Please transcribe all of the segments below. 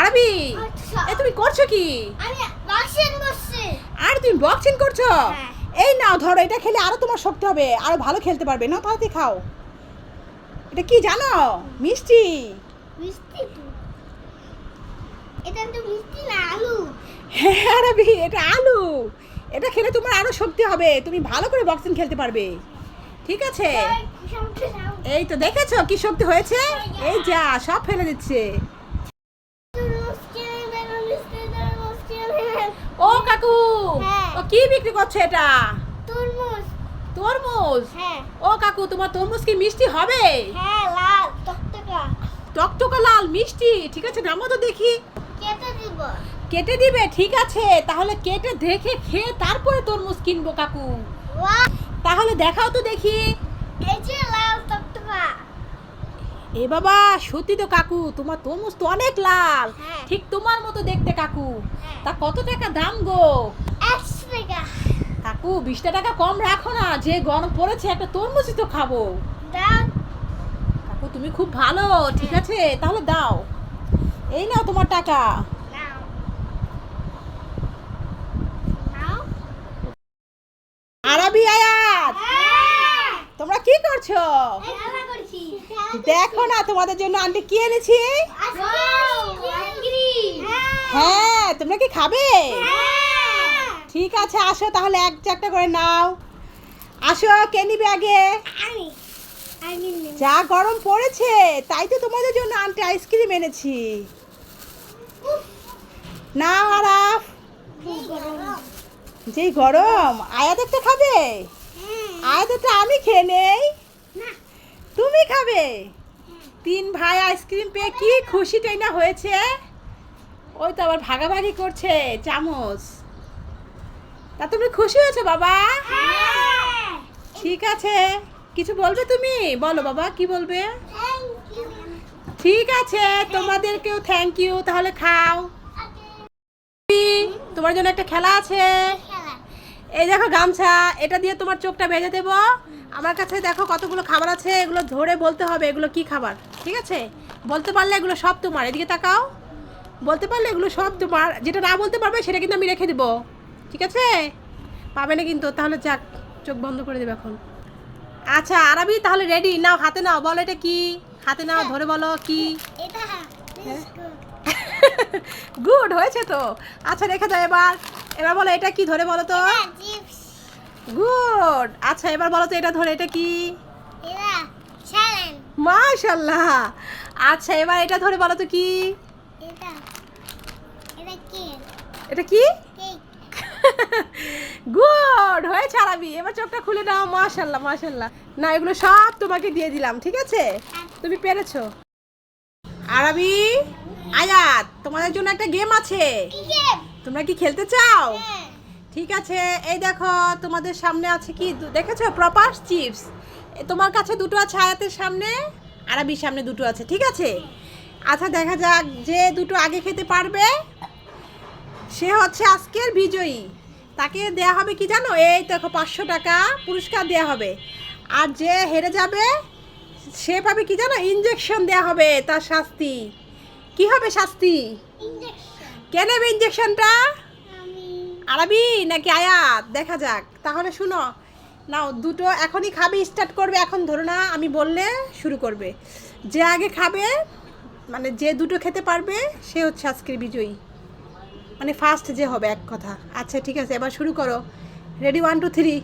আরবি? আচ্ছা। এ তুমি করছ কি? আর তুমি বক্সিং করছ? হ্যাঁ। এই নাও ধরো এটা খেলে আরও তোমার শক্তি হবে আরও ভালো খেলতে পারবে। না তাড়াতাড়ি খাও। এটা কি জানো? মিষ্টি। মিষ্টি এটা তো মিষ্টি না আলু। হ্যাঁ আরবি এটা আলু। এটা খেলে তোমার আরও শক্তি হবে তুমি ভালো করে বক্সিং খেলতে পারবে। ঠিক আছে? এই তো দেখেছ কি শক্তি হয়েছে? এই যা সব ফেলে দিচ্ছে। কাকু। হ্যাঁ। ও কি বিক্রি করছে এটা? তরমুজ। তরমুজ? হ্যাঁ। ও কাকু তোমার তরমুজ কি মিষ্টি হবে? হ্যাঁ লাল টকটকা। টকটকা লাল মিষ্টি। ঠিক আছে নামো তো দেখি। কেটে দিব। কেটে দিবে ঠিক আছে। তাহলে কেটে দেখে খেয়ে তারপরে তরমুজ কিনবো কাকু। তাহলে দেখাও তো দেখি। এই যে লাল টকটকা। এ বাবা সত্যি তো কাকু তোমার তরমুজ তো অনেক লাল। হ্যাঁ। ঠিক তোমার মতো দেখতে কাকু। হ্যাঁ। তা কত টাকা দাম গো? টাকা। কাকু বিশটা টাকা কম রাখো না যে গরম পড়েছে একটা তরমুজই তো খাব। কাকু তুমি খুব ভালো ঠিক আছে? তাহলে দাও। এই নাও তোমার টাকা। আরবি আয়াত। হ্যাঁ। তোমরা কি করছ? দেখো না তোমাদের জন্য আন্টি কি এনেছি? হ্যাঁ তোমরা কি খাবে? ঠিক আছে আসো তাহলে এক চারটা করে নাও। আসো কে নিবে আগে। যা গরম পড়েছে তাই তো তোমাদের জন্য আন্টি আইসক্রিম এনেছি। না আরাফ। যেই গরম। আয়াত একটা খাবে? হ্যাঁ। আয়াত একটা আমি খেয়ে নেই? তুমি খাবে? তিন ভাই আইসক্রিম পেয়ে কি খুশিটাই না হয়েছে? ওই তো আবার ভাগাভাগি করছে চামচ। তা তুমি খুশি হয়েছো বাবা? হ্যাঁ। ঠিক আছে। কিছু বলবে তুমি? বলো বাবা কি বলবে? ঠিক আছে তোমাদেরকেও থ্যাংক ইউ তাহলে খাও। তোমার জন্য একটা খেলা আছে। এই দেখো গামছা এটা দিয়ে তোমার চোখটা ভেজে দেবো। আমার কাছে দেখো কতগুলো খাবার আছে এগুলো ধরে বলতে হবে এগুলো কি খাবার। ঠিক আছে? বলতে পারলে এগুলো সব তোমার এদিকে তাকাও। বলতে পারলে এগুলো সব তোমার যেটা না বলতে পারবে সেটা কিন্তু আমি রেখে দেবো। ঠিক আছে? পাবে না কিন্তু তাহলে যাক চোখ বন্ধ করে দেবে এখন। আচ্ছা আরবি তাহলে রেডি নাও হাতে নাও বলো এটা কি? হাতে নাও ধরে বলো কি? গুড হয়েছে তো। আচ্ছা রেখে দাও এবার। এবার বলো এটা কি? ধরে বলো তো। গুড আচ্ছা এবার বলো তো এটা ধরে এটা কি? মাশাল্লাহ। আচ্ছা এবার এটা ধরে বলো তো কি? এটা এটা কেক এটা কি? গুড হয়েছে আরবি। এবার চোখটা খুলে নাও মাশাল্লাহ মাশাল্লাহ। না এগুলো সব তোমাকে দিয়ে দিলাম ঠিক আছে? তুমি পেরেছ। আরবি আয়াত তোমাদের জন্য একটা গেম আছে। তোমরা কি খেলতে চাও? হ্যাঁ। ঠিক আছে। এই দেখো তোমাদের সামনে আছে কি? দেখেছ? প্রপার চিপস তোমার কাছে দুটো আছে আয়াতের সামনে আরবির সামনে দুটো আছে ঠিক আছে? আচ্ছা দেখা যাক যে দুটো আগে খেতে পারবে। সে হচ্ছে আজকের বিজয়ী। তাকে দেয়া হবে কি জানো? এই দেখো পাঁচশো টাকা পুরস্কার দেয়া হবে। আর যে হেরে যাবে সে পাবে কি জানো? ইঞ্জেকশন দেয়া হবে তার শাস্তি। কি হবে শাস্তি? কে নেবে ইঞ্জেকশনটা আমি। আরবি নাকি আয়াত? দেখা যাক। তাহলে শুনো নাও দুটো এখনই খাবে স্টার্ট করবে। এখন ধরো না আমি বললে শুরু করবে। যে আগে খাবে মানে যে দুটো খেতে পারবে, সে হচ্ছে আজকের বিজয়ী। মানে ফার্স্ট যে হবে এক কথা। আচ্ছা ঠিক আছে, এবার শুরু করো। রেডি ওয়ান টু থ্রি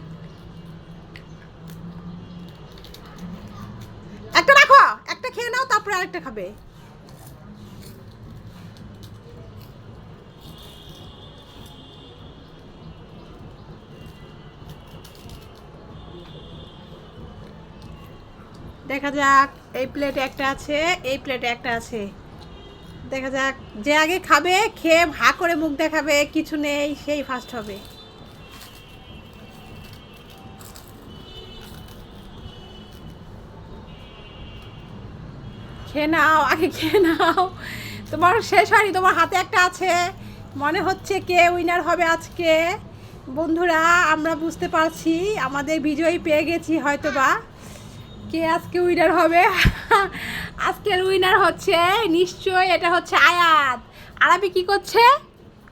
একটা রাখো! একটা খেয়ে নাও, তারপরে আরেকটা খাবে। দেখা যাক, এই প্লেটে একটা আছে, এই প্লেটে একটা আছে। দেখা যাক, যে আগে খাবে, খেয়ে ভা করে মুখ দেখাবে, কিছু নেই, সেই ফার্স্ট হবে। খেয়ে নাও, আগে খেয়ে নাও। তোমার শেষ হয়নি, তোমার হাতে একটা আছে। মনে হচ্ছে কে উইনার হবে আজকে। বন্ধুরা, আমরা বুঝতে পারছি, আমাদের বিজয়ী পেয়ে গেছি হয়তো বা কে আজকে উইনার হবে? আজকের উইনার হচ্ছে নিশ্চয় এটা হচ্ছে আয়াত। আরবি কি করছে?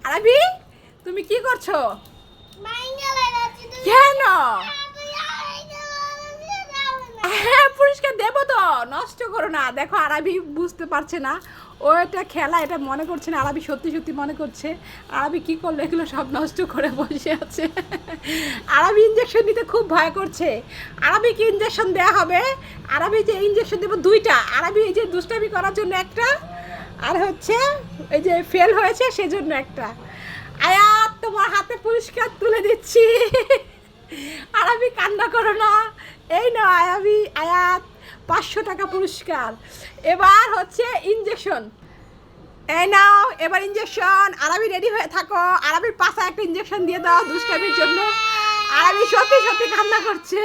আরবি তুমি কি করছ? কেন? হ্যাঁ পুরস্কার নষ্ট করো না। দেখো, আরবি বুঝতে পারছে না। ও এটা খেলা, এটা মনে করছে না। আরবি সত্যি সত্যি মনে করছে। আরবি কি করল? এগুলো সব নষ্ট করে বসে আছে। আরবি ইঞ্জেকশন নিতে খুব ভয় করছে। আরবিকে ইঞ্জেকশন দেওয়া হবে। আরবি যে ইঞ্জেকশন দেবো দুইটা। আরবি এই যে দুষ্টামি করার জন্য একটা, আর হচ্ছে এই যে ফেল হয়েছে সেজন্য একটা। আয়াত, তোমার হাতে পুরস্কার তুলে দিচ্ছি। আরবি কান্না করো না। এই না আয়াবি, আয়াত। পাঁচশো টাকা পুরস্কার। এবার হচ্ছে ইঞ্জেকশন এই নাও, এবার ইঞ্জেকশন আরবি রেডি হয়ে থাকো। আরবির পাশে একটা ইঞ্জেকশন দিয়ে দাও দুষ্টামির জন্য। আরবি সত্যি সত্যি কান্না করছে।